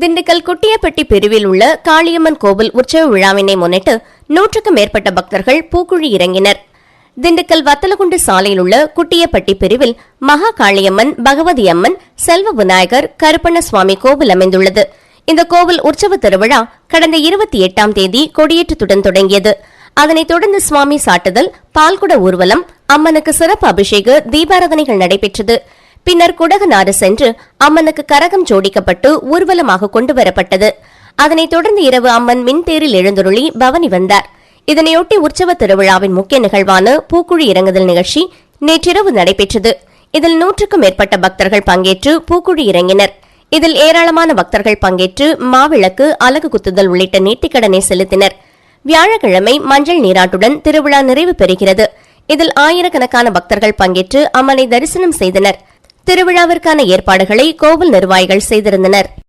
திண்டுக்கல் குட்டியப்பட்டி பிரிவில் உள்ள காளியம்மன் கோவில் உற்சவ விழாவினை முன்னிட்டு நூற்றுக்கும் மேற்பட்ட பக்தர்கள் பூக்குழி இறங்கினர். திண்டுக்கல் வத்தலகுண்டு சாலையில் உள்ள குட்டியப்பட்டி பிரிவில் மகா காளியம்மன் பகவதி அம்மன் செல்வ விநாயகர் கருப்பண்ண சுவாமி கோவில் அமைந்துள்ளது. இந்த கோவில் உற்சவ திருவிழா கடந்த இருபத்தி எட்டாம் தேதி கொடியேற்றத்துடன் தொடங்கியது. அதனைத் தொடர்ந்து சுவாமி சாட்டுதல் பால்குட ஊர்வலம் அம்மனுக்கு சிறப்பு அபிஷேக தீபாராதனைகள் நடைபெற்றது. பின்னர் குடகநாறு சென்று அம்மனுக்கு கரகம் ஜோடிக்கப்பட்டு ஊர்வலமாக கொண்டு வரப்பட்டது அதனைத் தொடர்ந்து இரவு அம்மன் மின்தேரில் எழுந்தருளி பவனி வந்தார். இதனையொட்டி உற்சவ திருவிழாவின் முக்கிய நிகழ்வான பூக்குழி இறங்குதல் நிகழ்ச்சி நேற்றிரவு நடைபெற்றது. இதில் நூற்றுக்கும் மேற்பட்ட பக்தர்கள் பங்கேற்று பூக்குழி இறங்கினர். இதில் ஏராளமான பக்தர்கள் பங்கேற்று மாவிளக்கு அலகு குத்துதல் உள்ளிட்ட நீட்டிக்கடனை செலுத்தினர். வியாழக்கிழமை மஞ்சள் நீராட்டுடன் திருவிழா நிறைவு பெறுகிறது. இதில் ஆயிரக்கணக்கான பக்தர்கள் பங்கேற்று அம்மனை தரிசனம் செய்தனர். திருவிழாவிற்கான ஏற்பாடுகளை கோவில் நிர்வாகிகள் செய்திருந்தனர்.